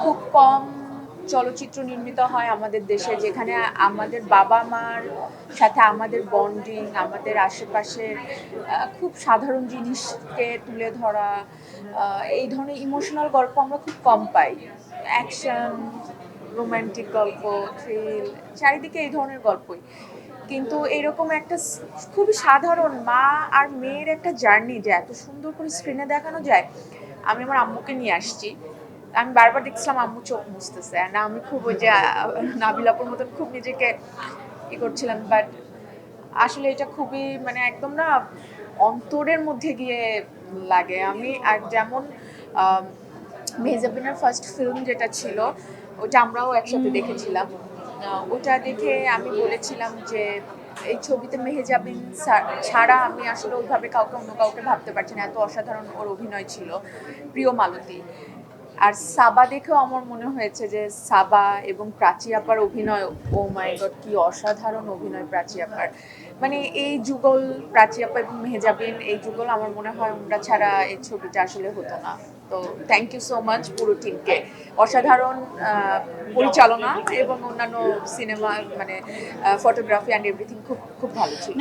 খুব কম চলচ্চিত্র নির্মিত হয় আমাদের দেশে, যেখানে আমাদের বাবা মার সাথে আমাদের বন্ডিং আমাদের আশেপাশের খুব সাধারণ জিনিসকে তুলে ধরা এই ধরনের ইমোশনাল গল্প আমরা খুব কম পাই। অ্যাকশন রোম্যান্টিক গল্প থ্রিল চারিদিকে এই ধরনের গল্পই। কিন্তু এরকম একটা খুবই সাধারণ মা আর মেয়ের একটা জার্নি যে এত সুন্দর করে স্ক্রিনে দেখানো যায়, আমি আমার আম্মুকে নিয়ে আসছি। আমি বারবার দেখছিলাম আম্মু চোখ মুছতেছে। না আমি খুব ওই যে নাবিলাপুর মতন খুব নিজেকে ই করছিলাম। বাট আসলে এটা খুবই মানে একদম না অন্তরের মধ্যে গিয়ে লাগে। আমি আর যেমন আহ, মেহজাবিনের ফার্স্ট ফিল্ম যেটা ছিল ওটা আমরাও একসাথে দেখেছিলাম। ওটা দেখে আমি বলেছিলাম যে এই ছবিতে মেহেজাবিন ছাড়া আমি আসলে ওইভাবে কাউকে অন্য কাউকে ভাবতে পারছি না। এত অসাধারণ ওর অভিনয় ছিল। প্রিয় মালতী। আর সাবা দেখেও আমার মনে হয়েছে যে সাবা এবং প্রাচী আপার অভিনয় ও মাই গড কি অসাধারণ অভিনয় প্রাচী আপার। মানে এই যুগল প্রাচী এবং মেহেজাবিন, এই যুগল আমার মনে হয় ওরা ছাড়া এই ছবিটা আসলে হতো না। তো থ্যাংক ইউ সো মাচ পুরো টিমকে অসাধারণ পরিচালনা এবং অন্যান্য সিনেমা মানে ফটোগ্রাফি অ্যান্ড এভরিথিং খুব খুব ভালো ছিল।